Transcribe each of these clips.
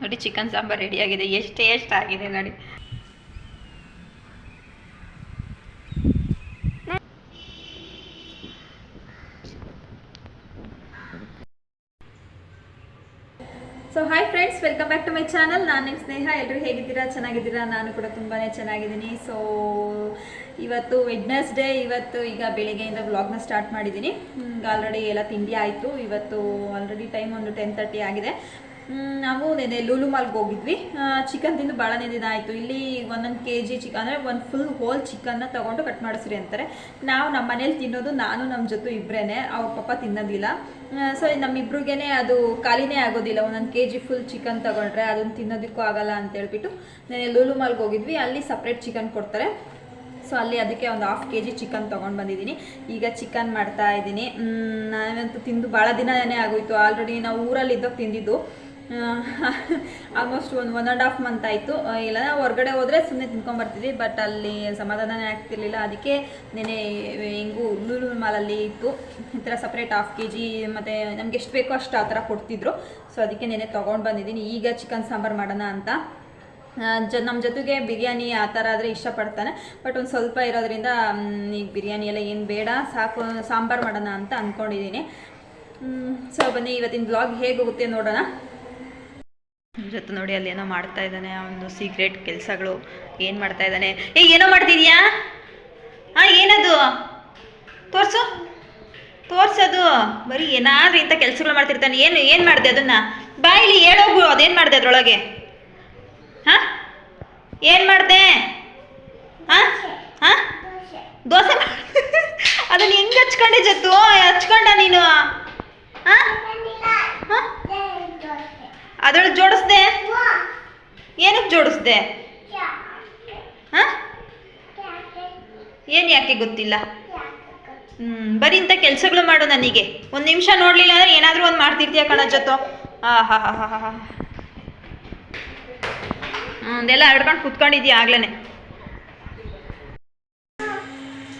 ನೋಡಿ ಚಿಕನ್ ಸಾಂಬಾರ್ ರೆಡಿಯಾಗಿದೆ ಎಷ್ಟು ಟೇಸ್ಟ್ ಆಗಿದೆ ನೋಡಿ. So hi friends welcome back to my channel ನಾನು ನಿಮ್ಮ ಸ್ನೇಹ. ಎಲ್ಲರೂ ಹೇಗಿದ್ದೀರಾ? ಚೆನ್ನಾಗಿದ್ದೀರಾ? ನಾನು ಕೂಡ ತುಂಬಾ ಚೆನ್ನಾಗಿದ್ದೀನಿ. ಸೊ ಇವತ್ತು ವೆಡ್ನೆಸ್ಡೇ ಇವತ್ತು ಈಗ ಬೆಳಿಗ್ಗೆಯಿಂದ ವ್ಲಾಗ್ನ ಸ್ಟಾರ್ಟ್ ಮಾಡಿದ್ದೀನಿ. ಆಲ್ರೆಡಿ ಎಲ್ಲ ತಿಂಡಿ ಆಯಿತು. ಇವತ್ತು ಆಲ್ರೆಡಿ ಟೈಮ್ ಒಂದು ಟೆನ್ ತರ್ಟಿ ಆಗಿದೆ. ನಾವು ನೆನೆ ಲೂಲು ಮಾಲ್ಗೆ ಹೋಗಿದ್ವಿ. ಚಿಕನ್ ತಿಂದು ಭಾಳನೇ ದಿನ ಆಯಿತು ಇಲ್ಲಿ ಒಂದೊಂದು ಕೆ ಜಿ ಚಿಕನ್ ಅಂದರೆ ಒಂದು ಫುಲ್ ಹೋಲ್ ಚಿಕನ್ನ ತೊಗೊಂಡು ಕಟ್ ಮಾಡಿಸ್ರಿ ಅಂತಾರೆ. ನಾವು ನಮ್ಮ ಮನೇಲಿ ತಿನ್ನೋದು, ನಾನು ನಮ್ಮ ಜೊತೆ ಇಬ್ಬರೇ ಅವ್ರ ಪಪ್ಪ ತಿನ್ನೋದಿಲ್ಲ. ಸೊ ನಮ್ಮಿಬ್ರಿಗೇನೆ ಅದು ಖಾಲಿನೇ ಆಗೋದಿಲ್ಲ. ಒಂದೊಂದು ಕೆ ಜಿ ಫುಲ್ ಚಿಕನ್ ತಗೊಂಡ್ರೆ ಅದನ್ನು ತಿನ್ನೋದಕ್ಕೂ ಆಗಲ್ಲ ಅಂತ ಹೇಳ್ಬಿಟ್ಟು ನೆನೆ ಲೂಲು ಮಾಲ್ಗೆ ಹೋಗಿದ್ವಿ. ಅಲ್ಲಿ ಸಪ್ರೇಟ್ ಚಿಕನ್ ಕೊಡ್ತಾರೆ. ಸೊ ಅಲ್ಲಿ ಅದಕ್ಕೆ ಒಂದು ಹಾಫ್ ಕೆ ಜಿ ಚಿಕನ್ ತೊಗೊಂಡು ಬಂದಿದ್ದೀನಿ. ಈಗ ಚಿಕನ್ ಮಾಡ್ತಾ ಇದ್ದೀನಿ. ನಾನಂತೂ ತಿಂದು ಭಾಳ ದಿನನೇ ಆಗೋಯ್ತು. ಆಲ್ರೆಡಿ ನಾವು ಊರಲ್ಲಿ ಇದ್ದಾಗ ತಿಂದಿದ್ದು. ಆಲ್ಮೋಸ್ಟ್ ಒಂದು ಒನ್ ಆ್ಯಂಡ್ ಹಾಫ್ ಮಂತ್ ಆಯಿತು. ಇಲ್ಲ ಹೊರಗಡೆ ಹೋದರೆ ಸುಮ್ಮನೆ ತಿನ್ಕೊಂಬರ್ತಿದ್ವಿ ಬಟ್ ಅಲ್ಲಿ ಸಮಾಧಾನನೇ ಆಗ್ತಿರ್ಲಿಲ್ಲ. ಅದಕ್ಕೆ ನೆನೆ ಹೆಂಗೂ ಲೂಲು ಮಾಲಲ್ಲಿ ಇತ್ತು. ಈ ಥರ ಸಪ್ರೇಟ್ ಹಾಫ್ ಕೆ ಜಿ ಮತ್ತು ನಮ್ಗೆ ಎಷ್ಟು ಬೇಕೋ ಅಷ್ಟು ಆ ಥರ ಕೊಡ್ತಿದ್ರು. ಸೊ ಅದಕ್ಕೆ ನೆನೆ ತೊಗೊಂಡು ಬಂದಿದ್ದೀನಿ. ಈಗ ಚಿಕನ್ ಸಾಂಬಾರು ಮಾಡೋಣ ಅಂತ. ಜ ನಮ್ಮ ಜೊತೆಗೆ ಬಿರಿಯಾನಿ ಆ ಥರ ಆದರೆ ಇಷ್ಟಪಡ್ತಾನೆ. ಬಟ್ ಒಂದು ಸ್ವಲ್ಪ ಇರೋದ್ರಿಂದ ಈಗ ಬಿರಿಯಾನಿ ಎಲ್ಲ ಏನು ಬೇಡ, ಸಾಕು, ಸಾಂಬಾರು ಮಾಡೋಣ ಅಂತ ಅಂದ್ಕೊಂಡಿದ್ದೀನಿ ಸೊ ಬನ್ನಿ, ಇವತ್ತಿನ ಬ್ಲಾಗ್ ಹೇಗೆ ಹೋಗುತ್ತೆ ನೋಡೋಣ. ಜೊತೆ ನೋಡಿ ಅಲ್ಲಿ ಏನೋ ಮಾಡ್ತಾ ಇದ್ದಾನೆ ಅವನು ಸೀಕ್ರೆಟ್ ಕೆಲಸಗಳು. ಏನು ಮಾಡ್ತಾ ಇದ್ದಾನೆ? ಏ ಏನೋ ಮಾಡ್ತಿದ್ಯಾ? ಹಾಂ ಏನದು? ತೋರಿಸು. ತೋರ್ಸದು. ಬರೀ ಏನಾದ್ರೂ ಇಂಥ ಕೆಲಸಗಳು ಮಾಡ್ತಿರ್ತಾನೆ. ಏನು ಏನು ಮಾಡಿದೆ ಅದನ್ನ? ಬಾಯಿಲಿ ಹೇಳೋಗು ಅದೇನು ಮಾಡಿದೆ ಅದ್ರೊಳಗೆ? ಹಾಂ? ಏನು ಮಾಡಿದೆ? ಹಾಂ ಹಾಂ ದೋಸೆ ಅದನ್ನ ಹೆಂಗೆ ಹಚ್ಕೊಂಡೆ ಜತ್ತು ಹಚ್ಕೊಂಡ ನೀನು? ಹಾಂ? ಹಾಂ ಅದ್ರೊಳಗೆ ಜೋಡಿಸ್ದೆ? ಏನಕ್ಕೆ ಜೋಡಿಸ್ದೆ? ಏನು ಯಾಕೆ ಗೊತ್ತಿಲ್ಲ? ಹ್ಮ್, ಬರೀ ಇಂಥ ಕೆಲಸಗಳು ಮಾಡು ನನಗೆ. ಒಂದು ನಿಮಿಷ ನೋಡಲಿಲ್ಲ ಅಂದ್ರೆ ಏನಾದರೂ ಒಂದು ಮಾಡ್ತಿರ್ತೀಯ ಕಣ ಜೊತೆ. ಹಾ ಹಾ ಹಾ ಹಾ ಹಾ. ಅದೆಲ್ಲ ಹರಡ್ಕೊಂಡು ಕುತ್ಕೊಂಡಿದ್ಯಾ ಆಗ್ಲೇ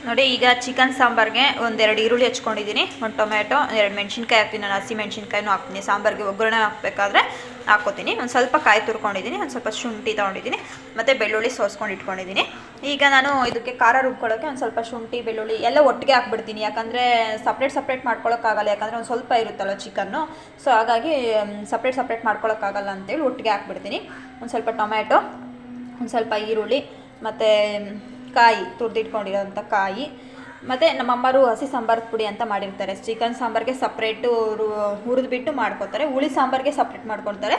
ನೋಡಿ, ಈಗ ಚಿಕನ್ ಸಾಂಬಾರ್ಗೆ ಒಂದೆರಡು ಈರುಳ್ಳಿ ಹಚ್ಕೊಂಡಿದ್ದೀನಿ. ಒಂದು ಟೊಮೆಟೊ ಎರಡು ಮೆಣಸಿನ್ಕಾಯಿ ಹಾಕ್ತೀನಿ. ನಾನು ಹಸಿ ಮೆಣಸಿನ್ಕಾಯಿನೂ ಹಾಕ್ತೀನಿ. ಸಾಂಬಾರ್ಗೆ ಒಗ್ಗರಣೆ ಹಾಕಬೇಕಾದ್ರೆ ಹಾಕ್ಕೋತೀನಿ ಒಂದು ಸ್ವಲ್ಪ ಕಾಯಿ ತುರ್ಕೊಂಡಿದ್ದೀನಿ ಒಂದು ಸ್ವಲ್ಪ ಶುಂಠಿ ತೊಗೊಂಡಿದ್ದೀನಿ, ಮತ್ತು ಬೆಳ್ಳುಳ್ಳಿ ಸೋಸ್ಕೊಂಡು ಇಟ್ಕೊಂಡಿದ್ದೀನಿ. ಈಗ ನಾನು ಇದಕ್ಕೆ ಖಾರ ರುಬ್ಕೊಳ್ಳೋಕ್ಕೆ ಒಂದು ಸ್ವಲ್ಪ ಶುಂಠಿ, ಬೆಳ್ಳುಳ್ಳಿ ಎಲ್ಲ ಒಟ್ಟಿಗೆ ಹಾಕ್ಬಿಡ್ತೀನಿ. ಯಾಕಂದರೆ ಸಪ್ರೇಟ್ ಸಪ್ರೇಟ್ ಮಾಡ್ಕೊಳ್ಳೋಕ್ಕಾಗಲ್ಲ ಯಾಕಂದರೆ ಒಂದು ಸ್ವಲ್ಪ ಇರುತ್ತಲ್ಲ ಚಿಕನ್ನು. ಸೊ ಹಾಗಾಗಿ ಸಪ್ರೇಟ್ ಸಪ್ರೇಟ್ ಮಾಡ್ಕೊಳ್ಳೋಕ್ಕಾಗಲ್ಲ ಅಂತೇಳಿ ಒಟ್ಟಿಗೆ ಹಾಕ್ಬಿಡ್ತೀನಿ. ಒಂದು ಸ್ವಲ್ಪ ಟೊಮೆಟೊ ಒಂದು ಸ್ವಲ್ಪ ಈರುಳ್ಳಿ, ಮತ್ತು ಕಾಯಿ, ತುರಿದಿಟ್ಕೊಂಡಿರೋಂಥ ಕಾಯಿ. ಮತ್ತು ನಮ್ಮಮ್ಮರು ಹಸಿ ಸಾಂಬಾರ್ ಪುಡಿ ಅಂತ ಮಾಡಿರ್ತಾರೆ. ಚಿಕನ್ ಸಾಂಬಾರಿಗೆ ಸಪ್ರೇಟು ಹುರಿದ್ಬಿಟ್ಟು ಮಾಡ್ಕೊತಾರೆ ಹುಳಿ ಸಾಂಬಾರಿಗೆ ಸಪ್ರೇಟ್ ಮಾಡ್ಕೊಳ್ತಾರೆ.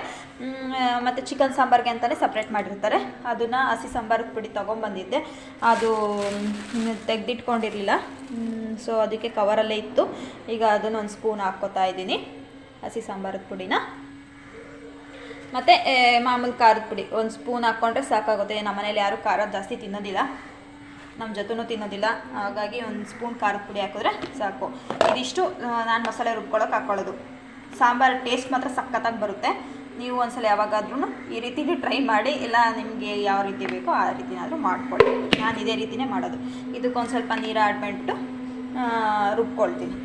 ಮತ್ತು ಚಿಕನ್ ಸಾಂಬಾರ್ಗೆ ಅಂತಲೇ ಸಪ್ರೇಟ್ ಮಾಡಿರ್ತಾರೆ. ಅದನ್ನು ಹಸಿ ಸಾಂಬಾರ್ ಪುಡಿ ತೊಗೊಂಬಂದಿದ್ದೆ ಅದು ತೆಗೆದಿಟ್ಕೊಂಡಿರಲಿಲ್ಲ. ಸೊ ಅದಕ್ಕೆ ಕವರಲ್ಲೇ ಇತ್ತು. ಈಗ ಅದನ್ನು ಒಂದು ಸ್ಪೂನ್ ಹಾಕ್ಕೋತಾ ಇದ್ದೀನಿ, ಹಸಿ ಸಾಂಬಾರದ ಪುಡಿನ. ಮತ್ತು ಮಾಮೂಲಿ ಖಾರದ ಪುಡಿ. ಒಂದು ಸ್ಪೂನ್ ಹಾಕ್ಕೊಂಡ್ರೆ ಸಾಕಾಗುತ್ತೆ. ನಮ್ಮ ಮನೇಲಿ ಯಾರೂ ಖಾರ ಜಾಸ್ತಿ ತಿನ್ನೋದಿಲ್ಲ. ನಮ್ಮ ಜೊತೆನೂ ತಿನ್ನೋದಿಲ್ಲ. ಹಾಗಾಗಿ ಒಂದು ಸ್ಪೂನ್ ಖಾರದ ಪುಡಿ ಹಾಕಿದ್ರೆ ಸಾಕು. ಇದಿಷ್ಟು ನಾನು ಮಸಾಲೆ ರುಬ್ಕೊಳ್ಳೋಕೆ ಹಾಕ್ಕೊಳ್ಳೋದು ಸಾಂಬಾರು ಟೇಸ್ಟ್ ಮಾತ್ರ ಸಖತ್ತಾಗಿ ಬರುತ್ತೆ. ನೀವು ಒಂದ್ಸಲ ಯಾವಾಗಾದ್ರೂ ಈ ರೀತಿಲಿ ಟ್ರೈ ಮಾಡಿ, ಇಲ್ಲ ನಿಮಗೆ ಯಾವ ರೀತಿ ಬೇಕೋ ಆ ರೀತಿನಾದರೂ ಮಾಡ್ಕೊಳ್ಳಿ. ನಾನು ಇದೇ ರೀತಿನೇ ಮಾಡೋದು. ಇದಕ್ಕೊಂದು ಸ್ವಲ್ಪ ನೀರು ಆಡ್ಬಿಟ್ಟು ರುಬ್ಕೊಳ್ತೀನಿ.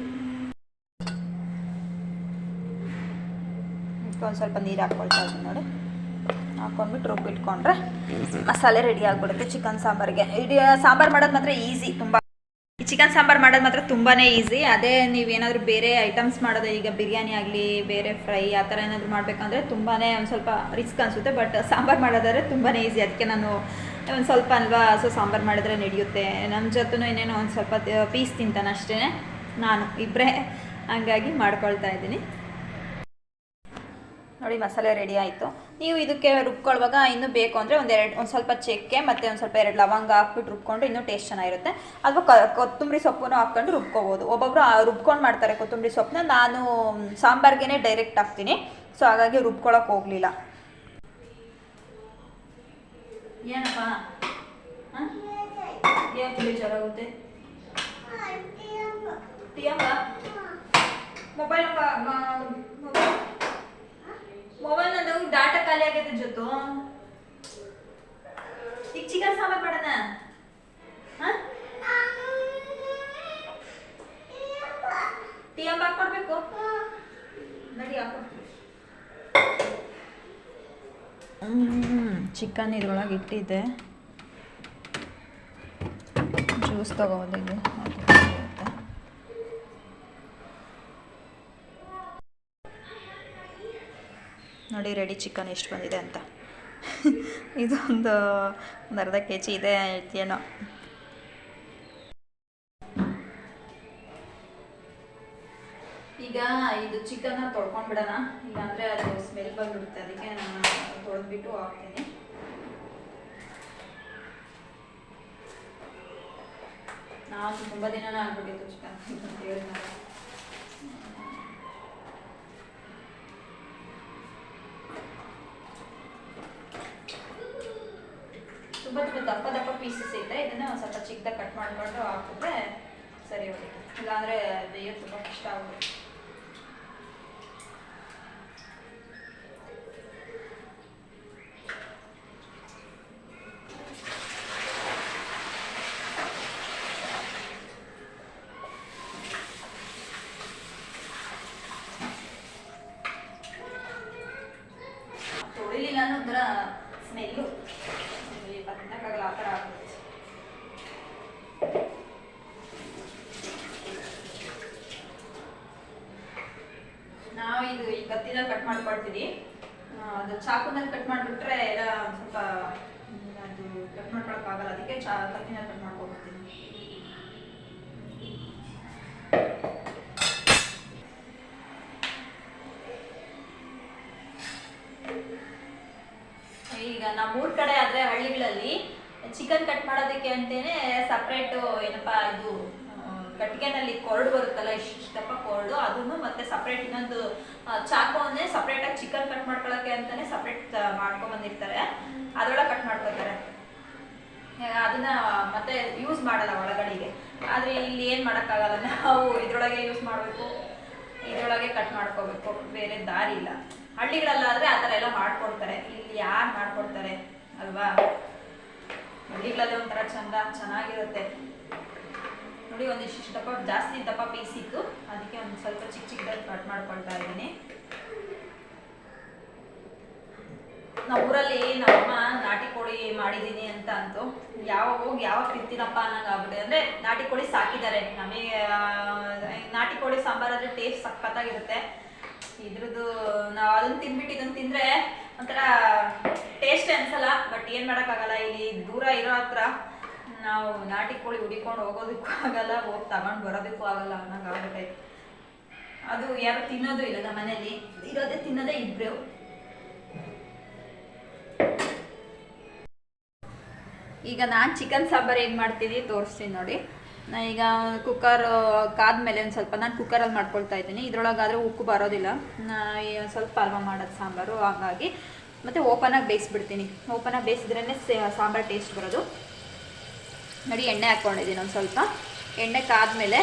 ಇದಕ್ಕೊಂದು ಸ್ವಲ್ಪ ನೀರು ಹಾಕ್ಕೊಳ್ತಾ ಇದ್ದೀನಿ ನೋಡಿ. ಹಾಕ್ಕೊಂಡ್ಬಿಟ್ಟು ರುಬ್ಬಿಟ್ಕೊಂಡ್ರೆ ಮಸಾಲೆ ರೆಡಿ ಆಗಿಬಿಡುತ್ತೆ. ಚಿಕನ್ ಸಾಂಬಾರಿಗೆ. ಇಡೀ ಸಾಂಬಾರು ಮಾಡೋದು ಮಾತ್ರ ಈಸಿ ತುಂಬ ಚಿಕನ್ ಸಾಂಬಾರು ಮಾಡೋದು ಮಾತ್ರ ತುಂಬಾ ಈಸಿ ಅದೇ ನೀವೇನಾದರೂ ಬೇರೆ ಐಟಮ್ಸ್ ಮಾಡೋದು, ಈಗ ಬಿರಿಯಾನಿ ಆಗಲಿ, ಬೇರೆ ಫ್ರೈ ಆ ಥರ ಏನಾದರೂ ಮಾಡಬೇಕಂದ್ರೆ ತುಂಬಾ ಒಂದು ಸ್ವಲ್ಪ ರಿಸ್ಕ್ ಅನಿಸುತ್ತೆ. ಬಟ್ ಸಾಂಬಾರು ಮಾಡೋದಾದ್ರೆ ತುಂಬಾ ಈಸಿ ಅದಕ್ಕೆ ನಾನು ಒಂದು ಸ್ವಲ್ಪ ಅಲ್ವಾ, ಸೊ ಸಾಂಬಾರು ಮಾಡಿದ್ರೆ ನಡೆಯುತ್ತೆ. ನಮ್ಮ ಜೊತೆನೂ ಇನ್ನೇನೋ ಒಂದು ಸ್ವಲ್ಪ ಪೀಸ್ ತಿಂತಾನೆ ಅಷ್ಟೇ. ನಾನು ಇಬ್ಬರೇ ಹಂಗಾಗಿ ಮಾಡ್ಕೊಳ್ತಾ ಇದ್ದೀನಿ. ನೋಡಿ, ಮಸಾಲೆ ರೆಡಿ ಆಯಿತು. ನೀವು ಇದಕ್ಕೆ ರುಬ್ಕೊಳ್ಳುವಾಗ ಇನ್ನೂ ಬೇಕು ಅಂದರೆ ಒಂದೆರಡು ಒಂದು ಸ್ವಲ್ಪ ಚಕ್ಕೆ ಮತ್ತು ಒಂದು ಸ್ವಲ್ಪ ಎರಡು ಲವಂಗ ಹಾಕ್ಬಿಟ್ಟು ರುಬ್ಕೊಂಡು ಇನ್ನೂ ಟೇಸ್ಟ್ ಚೆನ್ನಾಗಿರುತ್ತೆ. ಅಥವಾ ಕೊತ್ತಂಬರಿ ಸೊಪ್ಪನ್ನು ಹಾಕ್ಕೊಂಡು ರುಬ್ಕೋಬೋದು. ಒಬ್ಬೊಬ್ಬರು ರುಬ್ಕೊಂಡು ಮಾಡ್ತಾರೆ ಕೊತ್ತಂಬರಿ ಸೊಪ್ಪನ್ನ. ನಾನು ಸಾಂಬಾರ್ಗೆ ಡೈರೆಕ್ಟ್ ಹಾಕ್ತೀನಿ. ಸೊ ಹಾಗಾಗಿ ರುಬ್ಕೊಳಕ್ಕೆ ಹೋಗಲಿಲ್ಲ. ಏನಪ್ಪ? ಏನು ಬೇಜಾರಾಗುತ್ತೆ ಮೊಬೈಲ್ ಮೊಬೈಲ್ ಮೊಬೈಲ್ ನಂದು ಡಾಟಾ ಖಾಲಿ ಆಗೈತೆ ಜೊತು. ಈಗ ಚಿಕನ್ ಸಾಂಬಾರ್ ಮಾಡೋಣ. ಟೀ ಅಂಬ ಹಾಕೊಡ್ಬೇಕು ನಡಿ ಚಿಕನ್ ಇದ್ರೊಳಗೆ ಇಟ್ಟಿದ್ದೆ. ಜ್ಯೂಸ್ ತಗೋಬಂದಿದ್ದು. ನೋಡಿ ರೆಡಿ ಚಿಕನ್ ಎಷ್ಟು ಬಂದಿದೆ ಅಂತ. ಇದೊಂದು ಒಂದು ಅರ್ಧ ಕೆ ಜಿ ಇದೆ ಏನೋ ಈಗ ಇದು ಚಿಕನ್ನ ತೊಳ್ಕೊಂಡ್ಬಿಡೋಣ ಇಲ್ಲಾಂದರೆ ಅದು ಸ್ಮೆಲ್ ಬಂದ್ಬಿಡುತ್ತೆ. ಅದಕ್ಕೆ ನಾನು ತೊಳೆದ್ಬಿಟ್ಟು ಹಾಕ್ತೀನಿ. ನಾನು ತುಂಬ ದಿನನೇ ಆಗ್ಬಿಟ್ಟಿತ್ತು ಚಿಕನ್ ಅಂತ ತುಂಬ ತುಂಬ ದಪ್ಪ ದಪ್ಪ ಪೀಸಸ್ ಇದೆ ಇದನ್ನ ಸ್ವಲ್ಪ ಚಿಕ್ಕದಾಗಿ ಕಟ್ ಮಾಡಿಕೊಂಡು ಹಾಕಿದ್ರೆ ಸರಿ ಹೋಗುತ್ತೆ. ಇಲ್ಲಾಂದರೆ ಬೇಯೋದು ತುಂಬ ಕಷ್ಟ ಆಗುತ್ತೆ. ತೊಳಿಲಿಲ್ಲ ಅನ್ನೋ ಒಂಥರ ಸ್ಮೆಲ್ಲು ತಿನ್ನಕ್ಕಾಗಲ್ಲ ಆ ಥರ ಆಗುತ್ತೆ ನಾವು ಇದು ಈ ಕತ್ತಿನಲ್ಲಿ ಕಟ್ ಮಾಡ್ಕೊಳ್ತೀವಿ. ಅದು ಚಾಕುನಲ್ಲಿ ಕಟ್ ಮಾಡಿಬಿಟ್ರೆ ಎಲ್ಲ ಸ್ವಲ್ಪ ಅದು ಕಟ್ ಮಾಡ್ಕೊಳಕ್ಕಾಗಲ್ಲ. ಅದಕ್ಕೆ ಚಾ ಕತ್ತಿನಲ್ಲಿ ಕಟ್ ಮಾಡ್ಕೊಳ್ತೀನಿ ಈಗ ನಮ್ಮೂರ್ ಕಡೆ ಆದ್ರೆ ಹಳ್ಳಿಗಳಲ್ಲಿ ಚಿಕನ್ ಕಟ್ ಮಾಡೋದಕ್ಕೆ ಅಂತೇನೆ ಸಪ್ರೇಟ್ ಏನಪ್ಪಾ ಇದು ಕಟ್ಟಿಗೆನಲ್ಲಿ ಕೊರಡು ಬರುತ್ತಲ್ಲ ಇಷ್ಟಪ್ಪ ಕೊರಡು, ಅದನ್ನು ಮತ್ತೆ ಸಪ್ರೇಟ್ ಇನ್ನೊಂದು ಚಾಕು ಚಾಕುವನ್ನೇ ಸಪ್ರೇಟ್ ಆಗಿ ಚಿಕನ್ ಕಟ್ ಮಾಡ್ಕೊಳಕ್ಕೆ ಅಂತಾನೆ ಸಪ್ರೇಟ್ ಮಾಡ್ಕೊಂಡ್ ಬಂದಿರ್ತಾರೆ. ಅದ್ರೊಳಗೆ ಕಟ್ ಮಾಡ್ಕೊತಾರೆ ಅದನ್ನ ಮತ್ತೆ ಯೂಸ್ ಮಾಡಲ್ಲ ಒಳಗಡೆಗೆ. ಆದ್ರೆ ಇಲ್ಲಿ ಏನ್ ಮಾಡಕ್ಕಾಗಲ್ಲ, ನಾವು ಇದ್ರೊಳಗೆ ಯೂಸ್ ಮಾಡಬೇಕು, ಇದ್ರೊಳಗೆ ಕಟ್ ಮಾಡ್ಕೋಬೇಕು, ಬೇರೆ ದಾರಿ ಇಲ್ಲ ಹಳ್ಳಿಗಳಲ್ಲಾದ್ರೆ ಆ ಥರ ಎಲ್ಲ ಮಾಡ್ಕೊಡ್ತಾರೆ. ಇಲ್ಲಿ ಯಾರು ಮಾಡ್ಕೊಡ್ತಾರೆ ಅಲ್ವಾ? ಹಳ್ಳಿಗಳಲ್ಲಿ ಒಂಥರ ಚಂದ, ಚೆನ್ನಾಗಿರುತ್ತೆ. ನೋಡಿ, ಒಂದಿಷ್ಟು ದಪ್ಪ, ಜಾಸ್ತಿ ದಪ್ಪ ಪೀಸ್ ಇತ್ತು ಅದಕ್ಕೆ ಒಂದು ಸ್ವಲ್ಪ ಚಿಕ್ಕ ಚಿಕ್ಕದಾಗಿ ಕಟ್ ಮಾಡ್ಕೊಳ್ತಾ ಇದ್ದೀನಿ. ನಾವು ಊರಲ್ಲಿ ನಮ್ಮ ನಾಟಿ ಕೋಳಿ ಮಾಡಿದ್ದೀನಿ ಅಂತ ಅಂತು. ಯಾವಾಗ ಹೋಗಿ ಯಾವಾಗ ತಿಂತೀನಪ್ಪ ಅನ್ನಂಗೆ ಆಗ್ಬಿಟ್ಟಿದೆ. ಅಂದ್ರೆ ನಾಟಿ ಕೋಳಿ ಸಾಕಿದ್ದಾರೆ. ನಮಗೆ ನಾಟಿ ಕೋಳಿ ಸಾಂಬಾರ್ ಆದ್ರೆ ಟೇಸ್ಟ್ ಸಖತ್ತಾಗಿರುತ್ತೆ. ಇದ್ರದ್ದು, ನಾವು ಅದನ್ನ ತಿನ್ಬಿಟ್ಟು ಇದನ್ನ ತಿಂದ್ರೆ ಒಂಥರ ಟೇಸ್ಟ್ ಅನ್ಸಲ್ಲ ಬಟ್ ಏನ್ ಮಾಡೋಕ್ಕಾಗಲ್ಲ, ಇಲ್ಲಿ ದೂರ ಇರೋ ಹತ್ರ ನಾವು ನಾಟಿ ಕೋಳಿ ಹುಡಿಕೊಂಡು ಹೋಗೋದಕ್ಕೂ ಆಗಲ್ಲ, ಹೋಗಿ ತಗೊಂಡು ಬರೋದಕ್ಕೂ ಆಗಲ್ಲ ಅನ್ನಂಗೆ ಆಗ್ಬಿಟ್ಟೈತೆ ಅದು ಯಾರು ತಿನ್ನೋದು ಇಲ್ಲ ನಮ್ಮ ಮನೇಲಿ, ಇರೋದೇ ತಿನ್ನೋದೇ ಇಬ್ರು. ಈಗ ನಾನು ಚಿಕನ್ ಸಾಂಬಾರ್ ಏನು ಮಾಡ್ತೀನಿ, ತೋರಿಸ್ತೀನಿ ನೋಡಿ. ಈಗ ಕುಕ್ಕರ್ ಕಾದ್ಮೇಲೆ ಒಂದು ಸ್ವಲ್ಪ, ನಾನು ಕುಕ್ಕರಲ್ಲಿ ಮಾಡ್ಕೊಳ್ತಾ ಇದ್ದೀನಿ. ಇದ್ರೊಳಗಾದರೆ ಉಕ್ಕು ಬರೋದಿಲ್ಲ. ಸ್ವಲ್ಪ ಅಲ್ವ ಮಾಡೋದು ಸಾಂಬಾರು, ಹಾಗಾಗಿ. ಮತ್ತು ಓಪನಾಗಿ ಬೇಯಿಸ್ಬಿಡ್ತೀನಿ. ಓಪನಾಗಿ ಬೇಯಿಸಿದ್ರೇ ಸಾಂಬಾರು ಟೇಸ್ಟ್ ಬರೋದು. ನೋಡಿ, ಎಣ್ಣೆ ಹಾಕ್ಕೊಂಡಿದ್ದೀನಿ ಒಂದು ಸ್ವಲ್ಪ. ಎಣ್ಣೆ ಕಾದ್ಮೇಲೆ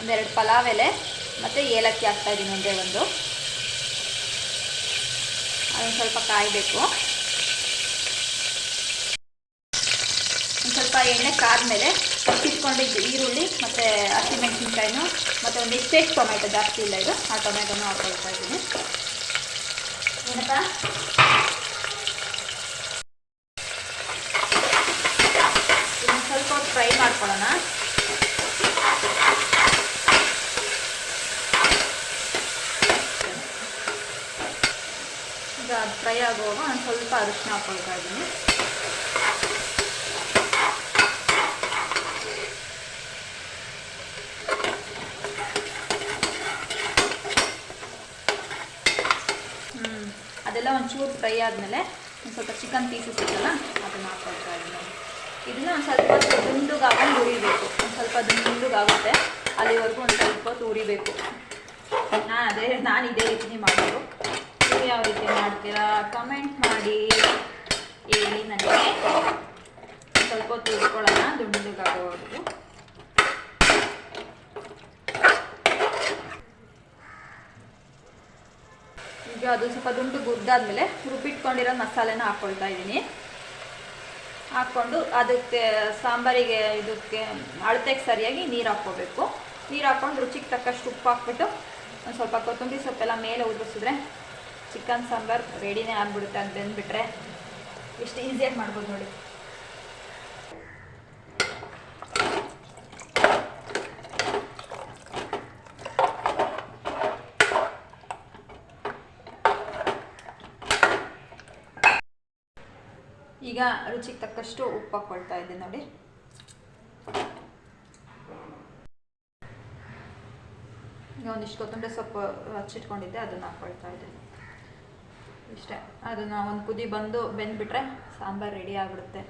ಒಂದೆರಡು ಪಲಾವ್ ಎಲೆ, ಮತ್ತು ಏಲಕ್ಕಿ ಹಾಕ್ತಾಯಿದ್ದೀನಿ ಒಂದೇ ಒಂದು. ಅದೊಂದು ಸ್ವಲ್ಪ ಕಾಯಬೇಕು ಒಂದು ಸ್ವಲ್ಪ ಎಣ್ಣೆ ಕಾದ್ಮೇಲೆ ಹಚ್ಚಿಟ್ಕೊಂಡಿದ್ದು ಈರುಳ್ಳಿ ಮತ್ತು ಹಸಿಮೆಣಸಿನ್ಕಾಯಿನೂ ಮತ್ತು ಒಂದು ಇಷ್ಟೇಷ್ಟು ಟೊಮೆಟೊ ಜಾಸ್ತಿ ಇಲ್ಲ ಇದು, ಆ ಟೊಮೆಟೊನು ಹಾಕೊಳ್ತಾ ಇದ್ದೀನಿ. ಏನಪ್ಪಾ? ಸ್ವಲ್ಪ ಫ್ರೈ ಮಾಡ್ಕೊಳ್ಳೋಣ. ಈಗ ಫ್ರೈ ಆಗುವಾಗ ಒಂದು ಸ್ವಲ್ಪ ಅರಿಶಿನ ಹಾಕೊಳ್ತಾ ಇದ್ದೀನಿ. ಒಂಚೂರು ಫ್ರೈ ಆದಮೇಲೆ ಒಂದು ಸ್ವಲ್ಪ ಚಿಕನ್ ಪೀಸಸ್ ಇತ್ತಲ್ಲ, ಅದನ್ನ ಹಾಕೊಳ್ತಾ ಇದ್ದೀನಿ. ಇದನ್ನ ಒಂದು ಸ್ವಲ್ಪ ಹೊತ್ತು ದುಂಡುಗಾಗೊಂಡು ಉರಿಬೇಕು ಒಂದು ಸ್ವಲ್ಪ ದುಂಡುಗಾಗುತ್ತೆ ಅಲ್ಲಿವರೆಗೂ ಒಂದು ಸ್ವಲ್ಪ ಹೊತ್ತು ಉರಿಬೇಕು ನಾನು ಅದೇ, ನಾನು ಇದೇ ರೀತಿ ಮಾಡೋದು ನೀವು ಯಾವ ರೀತಿ ಮಾಡ್ತೀರಾ? ಕಮೆಂಟ್ ಮಾಡಿ. ಹೇಳಿ ನನಗೆ. ಸ್ವಲ್ಪ ಹೊತ್ತು ಉರ್ಕೊಳ್ಳೋಣ ದುಂಡುಗಾಗೋವರೆಗೂ ಈಗ ಅದು ಸ್ವಲ್ಪ ದುಂಡು ಗುದ್ದಾದ್ಮೇಲೆ ರುಬ್ಬಿಟ್ಕೊಂಡಿರೋ ಮಸಾಲೆನ ಹಾಕ್ಕೊಳ್ತಾ ಇದ್ದೀನಿ. ಹಾಕ್ಕೊಂಡು ಅದಕ್ಕೆ ಸಾಂಬಾರಿಗೆ ಇದಕ್ಕೆ ಅಳತೆಗೆ ಸರಿಯಾಗಿ ನೀರು ಹಾಕ್ಕೋಬೇಕು. ನೀರು ಹಾಕ್ಕೊಂಡು ರುಚಿಗೆ ತಕ್ಕಷ್ಟು ಉಪ್ಪು ಹಾಕ್ಬಿಟ್ಟು ಒಂದು ಸ್ವಲ್ಪ ಕೊತ್ತಂಬರಿ ಸೊಪ್ಪೆಲ್ಲ ಮೇಲೆ ಉದುರಿಸಿದ್ರೆ ಚಿಕನ್ ಸಾಂಬಾರು ರೆಡಿನೇ ಆಗಿಬಿಡುತ್ತೆ ಅದು ಬೆಂದ್ಬಿಟ್ರೆ ಎಷ್ಟು ಈಸಿಯಾಗಿ ಮಾಡ್ಬೋದು ನೋಡಿ. ಈಗ ರುಚಿಗೆ ತಕ್ಕಷ್ಟು ಉಪ್ಪು ಹಾಕ್ಕೊಳ್ತಾ ಇದ್ದೀನಿ ನೋಡಿ. ಒಂದಿಷ್ಟು ಕೊತ್ತಂಬರಿ ಸೊಪ್ಪು ಹಚ್ಚಿಟ್ಕೊಂಡಿದ್ದೆ, ಅದನ್ನ ಹಾಕೊಳ್ತಾ ಇದ್ದೀನಿ. ಇಷ್ಟೇ, ಅದನ್ನ ಒಂದು ಕುದಿ ಬಂದು ಬೆಂದ್ಬಿಟ್ರೆ ಸಾಂಬಾರ್ ರೆಡಿ ಆಗಿಬಿಡುತ್ತೆ.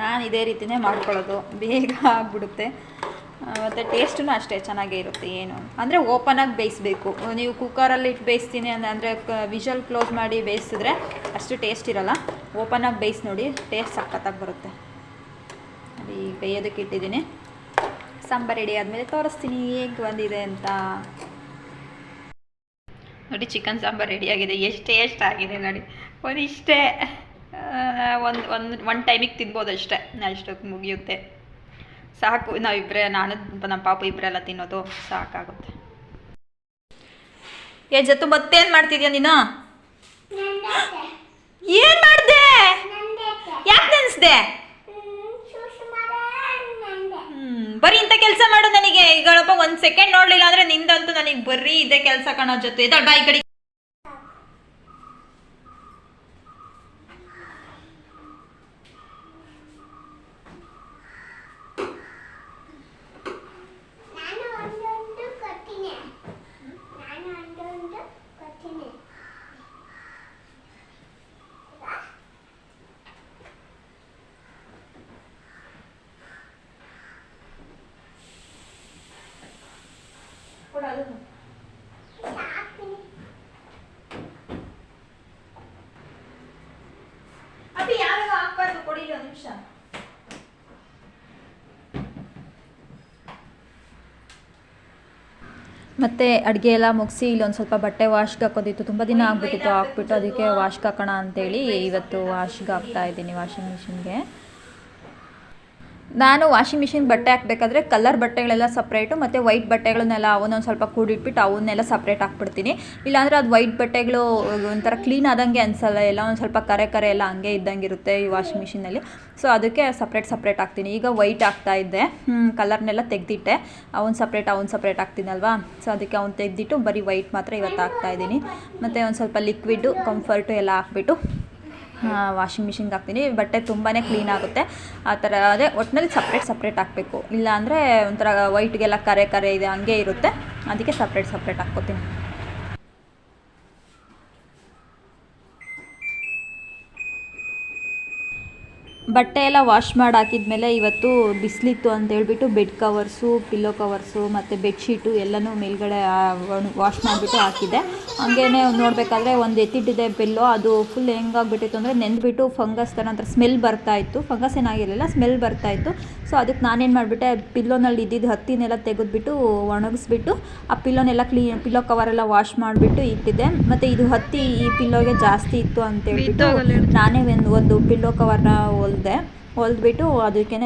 ನಾನು ಇದೇ ರೀತಿನೇ ಮಾಡ್ಕೊಳ್ಳೋದು, ಬೇಗ ಆಗಿಬಿಡುತ್ತೆ. ಮತ್ತು ಟೇಸ್ಟೂ ಅಷ್ಟೇ ಚೆನ್ನಾಗೇ ಇರುತ್ತೆ ಏನು ಅಂದರೆ ಓಪನಾಗಿ ಬೇಯಿಸ್ಬೇಕು. ನೀವು ಕುಕ್ಕರಲ್ಲಿ ಇಟ್ಟು ಬೇಯಿಸ್ತೀನಿ ಅಂದರೆ ವಿಷಲ್ ಕ್ಲೋಸ್ ಮಾಡಿ ಬೇಯಿಸಿದ್ರೆ ಅಷ್ಟು ಟೇಸ್ಟ್ ಇರಲ್ಲ. ಓಪನಾಗಿ ಬೇಯಿಸಿ ನೋಡಿ ಟೇಸ್ಟ್ ಸಖತ್ತಾಗಿ ಬರುತ್ತೆ. ನೋಡಿ ಬೇಯೋದಕ್ಕೆ ಇಟ್ಟಿದ್ದೀನಿ. ಸಾಂಬಾರು ರೆಡಿ ಆದಮೇಲೆ ತೋರಿಸ್ತೀನಿ ಹೇಗೆ ಬಂದಿದೆ ಅಂತ. ನೋಡಿ ಚಿಕನ್ ಸಾಂಬಾರು ರೆಡಿಯಾಗಿದೆ ಎಷ್ಟು ಟೇಸ್ಟ್ ಆಗಿದೆ ನೋಡಿ. ಒಂದಿಷ್ಟೇ ಒಂದು ಒಂದು ಒನ್ ಟೈಮಿಗೆ ತಿನ್ಬೋದು ಅಷ್ಟೇ. ಅಷ್ಟೊತ್ತು ಮುಗಿಯುತ್ತೆ. ಸಾಕು. ನಾವಿಬ್ಬರೇ ನಾನು ನಮ್ಮ ಪಾಪ ಇಬ್ಬರೆಲ್ಲ ತಿನ್ನೋದು ಸಾಕಾಗುತ್ತೆ. ಏ ಜೊತೆ ಮತ್ತೇನು ಮಾಡ್ತಿದ್ಯಾ ನೀನು? ಏನು ಮಾಡ್ದೆ? ಯಾಕೆ ನೆನೆಸ್ದೆ? ಬರೀ ಇಂಥ ಕೆಲಸ ಮಾಡು ನನಗೆ. ಈಗಳಪ್ಪ ಒಂದು ಸೆಕೆಂಡ್ ನೋಡ್ಲಿಲ್ಲ ಅಂದ್ರೆ ನಿಂದಂತೂ ನನಗೆ ಬರೀ ಇದೇ ಕೆಲಸ ಕಾಣೋ ಜೊತೆ ದೊಡ್ಡ ಬಾಯಿ ಕಡೆ ನಾನು ಒಂದೊಂದು ಕೊಡ್ತೀನಿ ನಾನು ಒಂದೊಂದು ಕೊಡ್ತೀನಿ ಹಾಕ್ತೀನಿ ಅಪ್ಪಿ ಯಾವಾಗ ಹಾಕ್ಬಾರ್ದು ಕೊಡಿ ಒಂದು ನಿಮಿಷ ಮತ್ತು ಅಡುಗೆ ಎಲ್ಲ ಮುಗಿಸಿ ಇಲ್ಲೊಂದು ಸ್ವಲ್ಪ ಬಟ್ಟೆ ವಾಶ್ಗೆ ಹಾಕೋದಿತ್ತು ತುಂಬ ದಿನ ಆಗ್ಬಿಟ್ಟಿತ್ತು. ಹಾಕ್ಬಿಟ್ಟು ಅದಕ್ಕೆ ವಾಶ್ಗೆ ಹಾಕೋಣ ಅಂತೇಳಿ ಇವತ್ತು ವಾಶ್ಗೆ ಹಾಕ್ತಾ ಇದ್ದೀನಿ ವಾಷಿಂಗ್ ಮಿಷಿನ್ಗೆ. ನಾನು ವಾಷಿಂಗ್ ಮಿಷಿನ್ ಬಟ್ಟೆ ಹಾಕಬೇಕಾದ್ರೆ ಕಲರ್ ಬಟ್ಟೆಗಳೆಲ್ಲ ಸಪ್ರೇಟು ಮತ್ತು ವೈಟ್ ಬಟ್ಟೆಗಳನ್ನೆಲ್ಲ ಅವನ್ನೊಂದು ಸ್ವಲ್ಪ ಕೂಡಿಟ್ಬಿಟ್ಟು ಅವನ್ನೆಲ್ಲ ಸಪ್ರೇಟ್ ಹಾಕ್ಬಿಡ್ತೀನಿ. ಇಲ್ಲಾಂದರೆ ಅದು ವೈಟ್ ಬಟ್ಟೆಗಳು ಒಂಥರ ಕ್ಲೀನ್ ಆದಂಗೆ ಅನಿಸಲ್ಲ, ಎಲ್ಲ ಒಂದು ಸ್ವಲ್ಪ ಕರೆ ಕರೆ ಎಲ್ಲ ಹಂಗೆ ಇದ್ದಂಗೆ ಇರುತ್ತೆ ಈ ವಾಷಿಂಗ್ ಮಿಷಿನಲ್ಲಿ ಸೊ ಅದಕ್ಕೆ ಸಪ್ರೇಟ್ ಸಪ್ರೇಟ್ ಹಾಕ್ತೀನಿ. ಈಗ ವೈಟ್ ಆಗ್ತಾ ಇದ್ದೆ. ಕಲರ್ನೆಲ್ಲ ತೆಗೆದಿಟ್ಟೆ. ಅವ್ನು ಸಪ್ರೇಟ್ ಅವ್ನು ಸಪ್ರೇಟ್ ಹಾಕ್ತೀನಲ್ವಾ ಸೊ ಅದಕ್ಕೆ ಅವ್ನು ತೆಗೆದಿಟ್ಟು ಬರೀ ವೈಟ್ ಮಾತ್ರ ಇವತ್ತು ಹಾಕ್ತಾ ಇದ್ದೀನಿ. ಮತ್ತು ಒಂದು ಸ್ವಲ್ಪ ಲಿಕ್ವಿಡು ಕಂಫರ್ಟು ಎಲ್ಲ ಹಾಕ್ಬಿಟ್ಟು ವಾಷಿಂಗ್ ಮಿಷಿನ್ಗೆ ಹಾಕ್ತೀನಿ. ಬಟ್ಟೆ ತುಂಬಾ ಕ್ಲೀನ್ ಆಗುತ್ತೆ. ಆ ಥರ ಅದೇ ಒಟ್ಟಿನಲ್ಲಿ ಸಪ್ರೇಟ್ ಸಪ್ರೇಟ್ ಹಾಕಬೇಕು. ಇಲ್ಲಾಂದರೆ ಒಂಥರ ವೈಟ್ಗೆಲ್ಲ ಕರೆ ಕರೆ ಇದೆ, ಹಂಗೆ ಇರುತ್ತೆ. ಅದಕ್ಕೆ ಸಪ್ರೇಟ್ ಸಪ್ರೇಟ್ ಹಾಕ್ಕೋತೀನಿ. ಬಟ್ಟೆ ಎಲ್ಲ ವಾಶ್ ಮಾಡಿ ಹಾಕಿದ್ಮೇಲೆ ಇವತ್ತು ಬಿಸಿಲಿತ್ತು ಅಂತ ಹೇಳ್ಬಿಟ್ಟು ಬೆಡ್ ಕವರ್ಸು ಪಿಲ್ಲೋ ಕವರ್ಸು ಮತ್ತು ಬೆಡ್ಶೀಟು ಎಲ್ಲನೂ ಮೇಲ್ಗಡೆ ವಾಶ್ ಮಾಡಿಬಿಟ್ಟು ಹಾಕಿದೆ ಹಂಗೇನೆ ನೋಡಬೇಕಾದ್ರೆ ಒಂದು ಎತ್ತಿಟ್ಟಿದೆ ಪಿಲ್ಲೋ ಅದು ಫುಲ್ ಹೆಂಗಾಗ್ಬಿಟ್ಟಿತ್ತು ಅಂದರೆ ನೆಂದ್ಬಿಟ್ಟು ಫಂಗಸ್ ಥರ ಒಂಥರ ಸ್ಮೆಲ್ ಬರ್ತಾ ಇತ್ತು. ಫಂಗಸ್ ಏನಾಗಿರಲಿಲ್ಲ ಸ್ಮೆಲ್ ಬರ್ತಾ ಇತ್ತು. ಸೊ ಅದಕ್ಕೆ ನಾನೇನು ಮಾಡಿಬಿಟ್ಟೆ ಪಿಲ್ಲೋನಲ್ಲಿ ಇದ್ದಿದ್ದು ಹತ್ತಿನೆಲ್ಲ ತೆಗೆದ್ಬಿಟ್ಟು ಒಣಗಿಸ್ಬಿಟ್ಟು ಆ ಪಿಲ್ಲೋನೆಲ್ಲ ಕ್ಲೀನ್ ಪಿಲ್ಲೋ ಕವರೆಲ್ಲ ವಾಶ್ ಮಾಡಿಬಿಟ್ಟು ಇಟ್ಟಿದ್ದೆ. ಮತ್ತು ಇದು ಹತ್ತಿ ಈ ಪಿಲ್ಲೋಗೆ ಜಾಸ್ತಿ ಇತ್ತು ಅಂತ ಹೇಳ್ಬಿಟ್ಟು ನಾನೇ ಒಂದು ಒಂದು ಪಿಲ್ಲೋ ಕವರ್ನ ಹೊಲ್ದೆ ಹೊಲ್ದ್ಬಿಟ್ಟು ಅದಕ್ಕೇ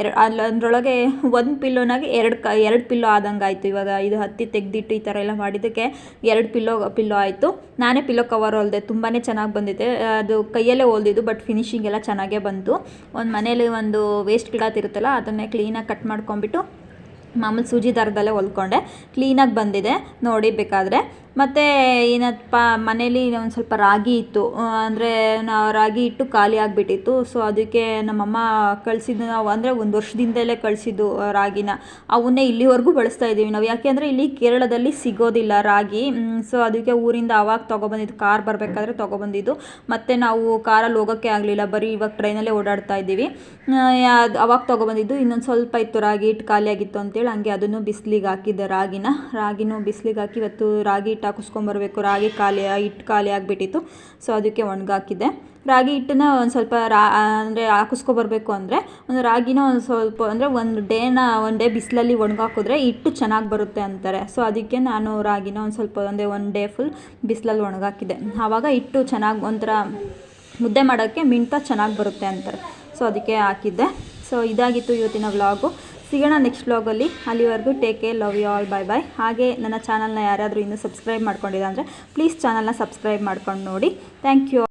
ಎರಡು ಅಲ್ಲಿ ಅದರೊಳಗೆ ಒಂದು ಪಿಲ್ಲೋನಾಗೆ ಎರಡು ಕ ಎರಡು ಪಿಲ್ಲೋ ಆದಂಗೆ ಆಯಿತು. ಇವಾಗ ಇದು ಹತ್ತಿ ತೆಗೆದಿಟ್ಟು ಈ ಥರ ಎಲ್ಲ ಮಾಡಿದ್ದಕ್ಕೆ ಎರಡು ಪಿಲ್ಲೋ ಪಿಲ್ಲೋ ಆಯಿತು. ನಾನೇ ಪಿಲ್ಲೋ ಕವರ್ ಹೊಲಿದೆ ತುಂಬಾ ಚೆನ್ನಾಗಿ ಬಂದಿದೆ. ಅದು ಕೈಯಲ್ಲೇ ಹೊಲ್ದಿದ್ದು, ಬಟ್ ಫಿನಿಶಿಂಗ್ ಎಲ್ಲ ಚೆನ್ನಾಗೇ ಬಂತು. ಒಂದು ಮನೇಲಿ ಒಂದು ವೇಸ್ಟ್ ಕ್ಲಾತ್ ಇರುತ್ತಲ್ಲ, ಅದನ್ನೇ ಕ್ಲೀನಾಗಿ ಕಟ್ ಮಾಡ್ಕೊಂಬಿಟ್ಟು ಮಾಮೂಲಿ ಸೂಜಿ ದಾರದಲ್ಲೇ ಹೊಲ್ಕೊಂಡೆ. ಕ್ಲೀನಾಗಿ ಬಂದಿದೆ. ನೋಡಿ ಬೇಕಾದರೆ. ಮತ್ತು ಏನಪ್ಪ, ಮನೇಲಿ ಒಂದು ಸ್ವಲ್ಪ ರಾಗಿ ಇತ್ತು. ಅಂದರೆ ನಾವು ರಾಗಿ ಇಟ್ಟು ಖಾಲಿ ಆಗಿಬಿಟ್ಟಿತ್ತು. ಸೊ ಅದಕ್ಕೆ ನಮ್ಮಮ್ಮ ಕಳಿಸಿದ್ದು ನಾವು ಅಂದರೆ ಒಂದು ವರ್ಷದಿಂದಲೇ ಕಳಿಸಿದ್ದು ರಾಗಿನ. ಅವನ್ನೇ ಇಲ್ಲಿವರೆಗೂ ಬಳಸ್ತಾ ಇದ್ದೀವಿ ನಾವು. ಯಾಕೆ ಅಂದರೆ ಇಲ್ಲಿ ಕೇರಳದಲ್ಲಿ ಸಿಗೋದಿಲ್ಲ ರಾಗಿ. ಸೊ ಅದಕ್ಕೆ ಊರಿಂದ ಆವಾಗ ತೊಗೊಬಂದಿದ್ದು, ಕಾರ್ ಬರಬೇಕಾದ್ರೆ ತೊಗೊಬಂದಿದ್ದು. ಮತ್ತು ನಾವು ಕಾರಲ್ಲಿ ಹೋಗೋಕ್ಕೆ ಆಗಲಿಲ್ಲ. ಬರೀ ಇವಾಗ ಟ್ರೈನಲ್ಲೇ ಓಡಾಡ್ತಾ ಇದ್ದೀವಿ. ಅದು ಅವಾಗ ತೊಗೊಬಂದಿದ್ದು, ಇನ್ನೊಂದು ಸ್ವಲ್ಪ ಇತ್ತು ರಾಗಿ ಹಿಟ್ಟು ಖಾಲಿಯಾಗಿತ್ತು ಅಂತೇಳಿ ಹಂಗೆ ಅದನ್ನು ಬಿಸಿಲಿಗೆ ಹಾಕಿದ್ದೆ ರಾಗಿನ. ರಾಗಿನೂ ಬಿಸಿಲಿಗೆ ಹಾಕಿ ಇವತ್ತು ರಾಗಿ ಹಿಟ್ಟು ಹಾಕಿಸ್ಕೊಂಬರ್ಬೇಕು ರಾಗಿ ಖಾಲಿ ಹಿಟ್ಟು ಖಾಲಿ ಆಗಿಬಿಟ್ಟಿತ್ತು. ಸೊ ಅದಕ್ಕೆ ಒಣಗಾಕಿದ್ದೆ. ರಾಗಿ ಹಿಟ್ಟನ್ನ ಒಂದು ಸ್ವಲ್ಪ ರಾ, ಅಂದರೆ ಹಾಕಿಸ್ಕೊಬರ್ಬೇಕು ಅಂದರೆ ಒಂದು ರಾಗಿನ ಒಂದು ಸ್ವಲ್ಪ ಅಂದರೆ ಒಂದು ಡೇನ ಒನ್ ಡೇ ಬಿಸಿಲಲ್ಲಿ ಒಣಗಾಕಿದ್ರೆ ಹಿಟ್ಟು ಚೆನ್ನಾಗಿ ಬರುತ್ತೆ ಅಂತಾರೆ. ಸೊ ಅದಕ್ಕೆ ನಾನು ರಾಗಿನ ಒಂದು ಸ್ವಲ್ಪ ಒಂದೇ ಒನ್ ಡೇ ಫುಲ್ ಬಿಸಿಲಲ್ಲಿ ಒಣಗಾಕಿದ್ದೆ. ಆವಾಗ ಹಿಟ್ಟು ಚೆನ್ನಾಗಿ ಒಂಥರ ಮುದ್ದೆ ಮಾಡೋಕ್ಕೆ ಮಿಂಟ ಚೆನ್ನಾಗಿ ಬರುತ್ತೆ ಅಂತಾರೆ. ಸೊ ಅದಕ್ಕೆ ಹಾಕಿದ್ದೆ. ಸೊ ಇದಾಗಿತ್ತು ಇವತ್ತಿನ ವ್ಲಾಗು. ಸಿಗೋಣ ನೆಕ್ಸ್ಟ್ ವ್ಲಾಗಲ್ಲಿ ಅಲ್ಲಿವರೆಗೂ take care love you all bye bye ಹಾಗೆ ನನ್ನ ಚಾನಲ್ನ ಯಾರಾದರೂ ಇನ್ನೂ ಸಬ್ಸ್ಕ್ರೈಬ್ ಮಾಡ್ಕೊಂಡಿಲ್ಲ ಅಂದರೆ ಪ್ಲೀಸ್ ಚಾನಲ್ನ ಸಬ್ಸ್ಕ್ರೈಬ್ ಮಾಡ್ಕೊಂಡು ನೋಡಿ. Thank you